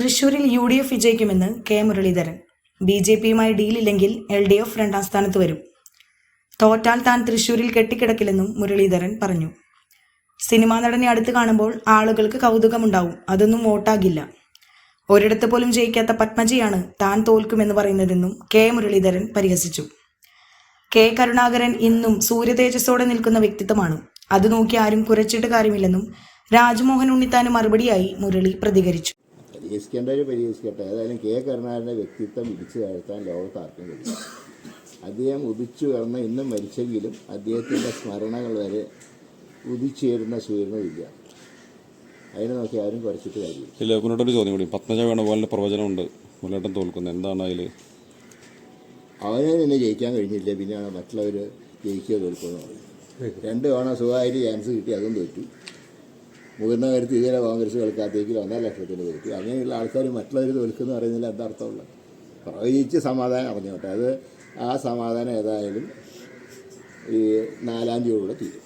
തൃശൂരിൽ U D F വിജയിക്കുമെന്ന് K Muraleedharan. B J പിയുമായി ഡീലില്ലെങ്കിൽ എൽ ഡി എഫ് രണ്ടാം സ്ഥാനത്ത് വരും. തോറ്റാൽ താൻ തൃശൂരിൽ കെട്ടിക്കിടക്കില്ലെന്നും മുരളീധരൻ പറഞ്ഞു. സിനിമാ നടനെ അടുത്ത് കാണുമ്പോൾ ആളുകൾക്ക് കൗതുകമുണ്ടാവും അതൊന്നും വോട്ടാകില്ല. ഒരിടത്ത് പോലും ജയിക്കാത്ത പത്മജിയാണ് താൻ തോൽക്കുമെന്ന് പറയുന്നതെന്നും കെ മുരളീധരൻ പരിഹസിച്ചു. കെ കരുണാകരൻ ഇന്നും സൂര്യതേജസ്സോടെ നിൽക്കുന്ന വ്യക്തിത്വമാണ്. അത് നോക്കി ആരും കുറച്ചിട്ട് കാര്യമില്ലെന്നും രാജ്മോഹൻ ഉണ്ണിത്താന് മറുപടിയായി മുരളി പ്രതികരിച്ചു. പരിഹസിക്കേണ്ടവർ പരിഹസിക്കട്ടെ. ഏതായാലും കെ. കരുണാകരന്റെ വ്യക്തിത്വം ഇടിച്ചു താഴ്ത്താൻ ലോകത്ത് ആർക്കും കഴിയും അദ്ദേഹം ഉദിച്ചു കയർന്ന് ഇന്നും മരിച്ചെങ്കിലും അദ്ദേഹത്തിന്റെ സ്മരണകൾ വരെ ഉദിച്ചേരുന്ന സൂര്യനുമില്ല. അതിനെ നോക്കി ആരും കുറച്ചിട്ട് കാര്യമില്ല. ഇല്ല മുന്നോട്ടൊരു ചോദ്യം കൂടി. പത്മജ വേണുപോലെ പ്രവചനമുണ്ട്. മുന്നേട്ടം തോൽക്കുന്നത് എന്താണ് അതിൽ അവനെ തന്നെ ജയിക്കാൻ കഴിഞ്ഞില്ല. പിന്നെയാണ് മറ്റുള്ളവർ ജയിക്കുക തോൽക്കുന്നത് രണ്ട് തവണ സുഖമായിട്ട് ചാൻസ് കിട്ടി അതും തോറ്റു. മുതിർന്ന കാര്യത്തിൽ ഇതുവരെ കോൺഗ്രസ് കളിക്കാത്തേക്കിൽ ഒന്നര ലക്ഷത്തിന് തോൽക്കും അങ്ങനെയുള്ള ആൾക്കാർ മറ്റുള്ളവർ തോൽക്കുന്നു പറയുന്നതിൽ എന്താ അർത്ഥമുള്ളത്? പ്രവചിച്ച് സമാധാനം അറിഞ്ഞോട്ടെ അത് ആ സമാധാനം ഏതായാലും ഈ നാലാം തീയതിയോടെ തീരും.